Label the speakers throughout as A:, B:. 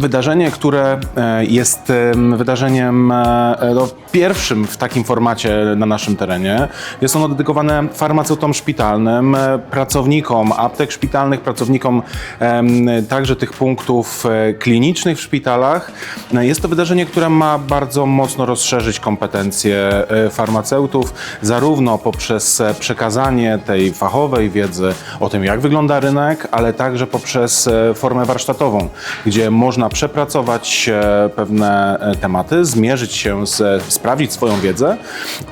A: wydarzenie, które e, jest em, wydarzeniem e, no, pierwszym w takim formacie na naszym terenie. Jest ono dedykowane farmaceutom szpitalnym, e, pracownikom aptek szpitalnych, pracownikom także tych punktów e, klinicznych w szpitalach. E, Jest to wydarzenie, które ma bardzo mocno rozszerzyć kompetencje farmaceutów, zarówno poprzez przekazanie tej fachowej wiedzy o tym, jak wygląda rynek, ale także poprzez formę warsztatową, gdzie można przepracować pewne tematy, zmierzyć się, z, sprawdzić swoją wiedzę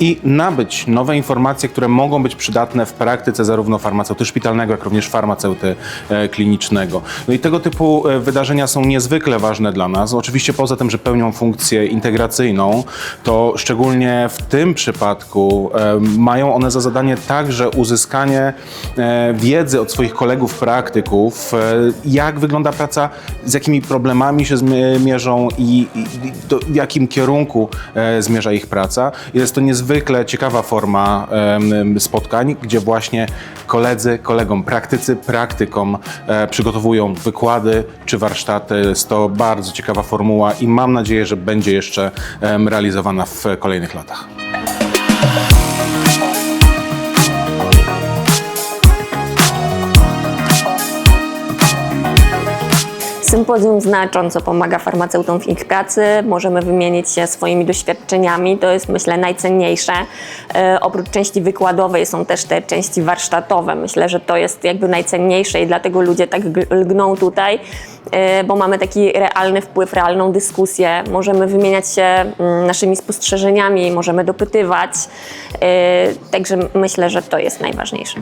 A: i nabyć nowe informacje, które mogą być przydatne w praktyce zarówno farmaceuty szpitalnego, jak również farmaceuty e, klinicznego. No i tego typu e, wydarzenia są niezwykle ważne dla nas. Oczywiście poza tym, że pełnią funkcję integracyjną, to szczególnie w tym przypadku e, mają one za zadanie także uzyskanie wiedzy od swoich kolegów praktyków, jak wygląda praca, z jakimi problemami się mierzą i, w jakim kierunku e, zmierza ich praca. Jest to niezwykle ciekawa forma spotkań, gdzie właśnie koledzy, kolegom praktycy, praktykom e, przygotowują wykłady czy warsztaty. Jest to bardzo ciekawa formuła i mam nadzieję, że będzie jeszcze realizowana w kolejnych latach.
B: Sympozjum znacząco pomaga farmaceutom w ich pracy, możemy wymienić się swoimi doświadczeniami, to jest myślę najcenniejsze. E, oprócz części wykładowej są też te części warsztatowe. Myślę, że to jest jakby najcenniejsze i dlatego ludzie tak lgną tutaj, e, bo mamy taki realny wpływ, realną dyskusję, możemy wymieniać się mm, naszymi spostrzeżeniami, możemy dopytywać, e, także myślę, że to jest najważniejsze.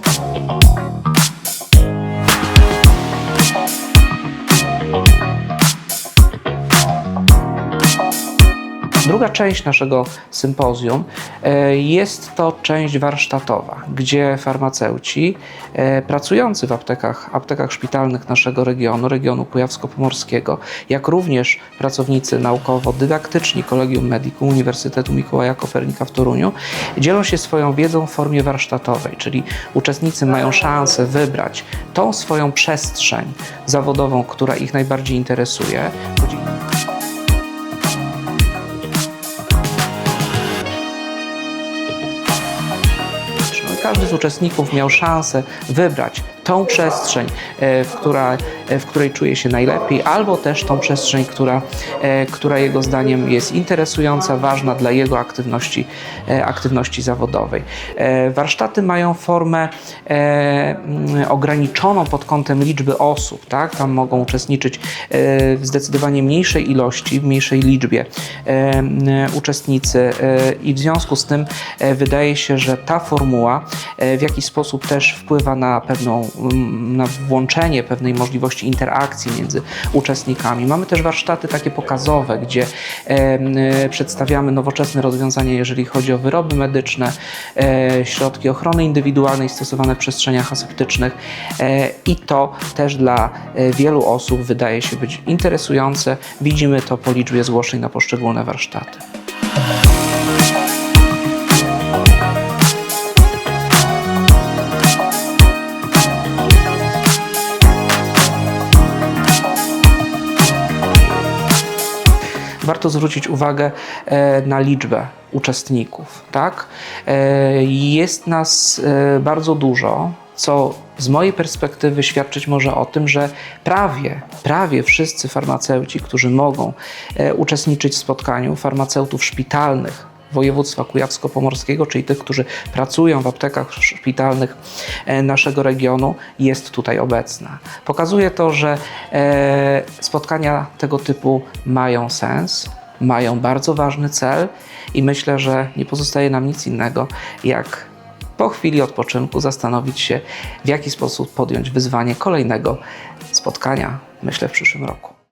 C: Druga część naszego sympozjum e, jest to część warsztatowa, gdzie farmaceuci e, pracujący w aptekach, aptekach szpitalnych naszego regionu, regionu kujawsko-pomorskiego, jak również pracownicy naukowo-dydaktyczni Collegium Medicum Uniwersytetu Mikołaja Kopernika w Toruniu, dzielą się swoją wiedzą w formie warsztatowej, czyli uczestnicy mają szansę wybrać tą swoją przestrzeń zawodową, która ich najbardziej interesuje. Każdy z uczestników miał szansę wybrać tą przestrzeń, e, w, która, e, w której czuje się najlepiej, albo też tą przestrzeń, która, e, która jego zdaniem jest interesująca, ważna dla jego aktywności, aktywności zawodowej. Warsztaty mają formę mm, ograniczoną pod kątem liczby osób, tak? Tam mogą uczestniczyć w zdecydowanie mniejszej ilości, w mniejszej liczbie uczestnicy i w związku z tym wydaje się, że ta formuła w jakiś sposób też wpływa na pewną, na włączenie pewnej możliwości interakcji między uczestnikami. Mamy też warsztaty takie pokazowe, gdzie e, e, przedstawiamy nowoczesne rozwiązania, jeżeli chodzi o wyroby medyczne, e, środki ochrony indywidualnej stosowane w przestrzeniach aseptycznych e, i to też dla e, wielu osób wydaje się być interesujące. Widzimy to po liczbie zgłoszeń na poszczególne warsztaty. Warto zwrócić uwagę e, na liczbę uczestników. Tak? E, Jest nas e, bardzo dużo, co z mojej perspektywy świadczyć może o tym, że prawie, prawie wszyscy farmaceuci, którzy mogą uczestniczyć w spotkaniu, farmaceutów szpitalnych, województwa kujawsko-pomorskiego, czyli tych, którzy pracują w aptekach szpitalnych e, naszego regionu, jest tutaj obecna. Pokazuje to, że e, spotkania tego typu mają sens, mają bardzo ważny cel i myślę, że nie pozostaje nam nic innego, jak po chwili odpoczynku zastanowić się, w jaki sposób podjąć wyzwanie kolejnego spotkania, myślę, w przyszłym roku.